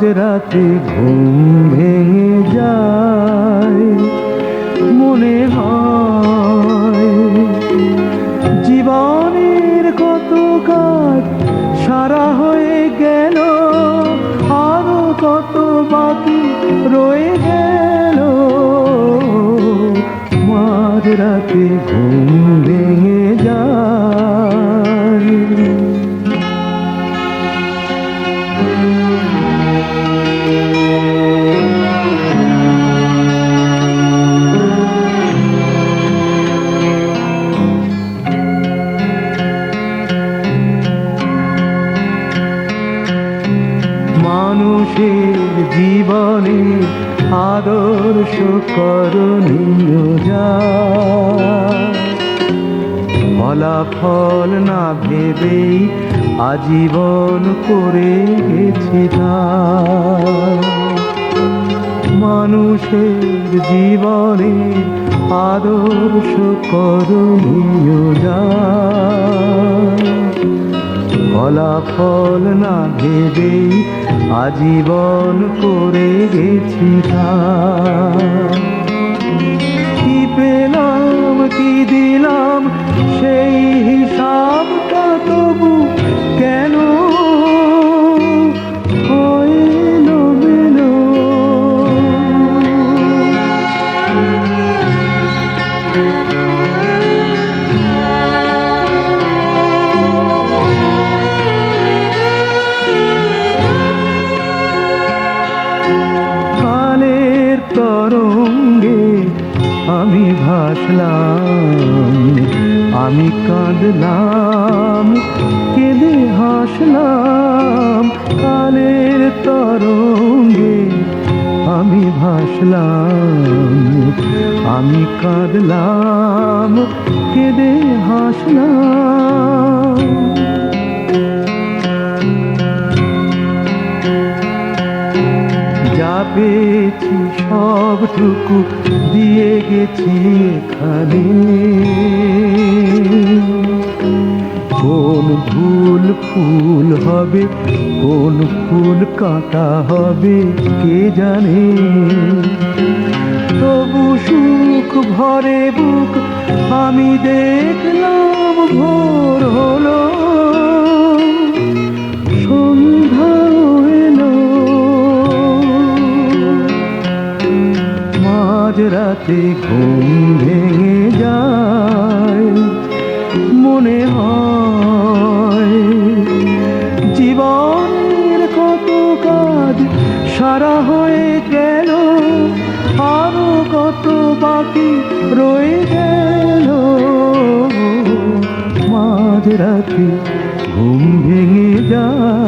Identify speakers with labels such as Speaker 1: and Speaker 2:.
Speaker 1: মাঝরাতে ঘুম ভেঙে যায়। মনে হয় জীবনের কত কাজ সারা হয়ে গেল, আরও কত বাকি রয়ে গেল। মাঝরাতে ঘুম ভেঙে যায়। মানুষের জীবনে আদর্শ করণীয় যা। ফলাফল না ভেবেই আজীবন করে গেছি মানুষের জীবনে আদর্শ করণীয় যা। ফলাফল না ভেবে আজীবন করে গেছি তা আমি ভাসলাম আমি কাঁদলাম কেঁদে হাসলাম কালের তরঙ্গে আমি ভাসলাম আমি কাঁদলাম কেঁদে হাসলাম। যা পেয়েছি সবটুকু দিয়ে গেছি এখানে। কোন ফুল ফুল হবে, কোন ফুল কাঁটা হবে, কে জানে? তবু সুখ ভরে বুক, আমি দেখলাম ভোর মাঝরাতে ঘুম ভেঙে যায়, মনে হয় জীবনের কত কাজ সারা হয়ে গেল, আরও কত বাকি রয়ে গেল। মাঝরাতে ঘুম ভেঙে যায়।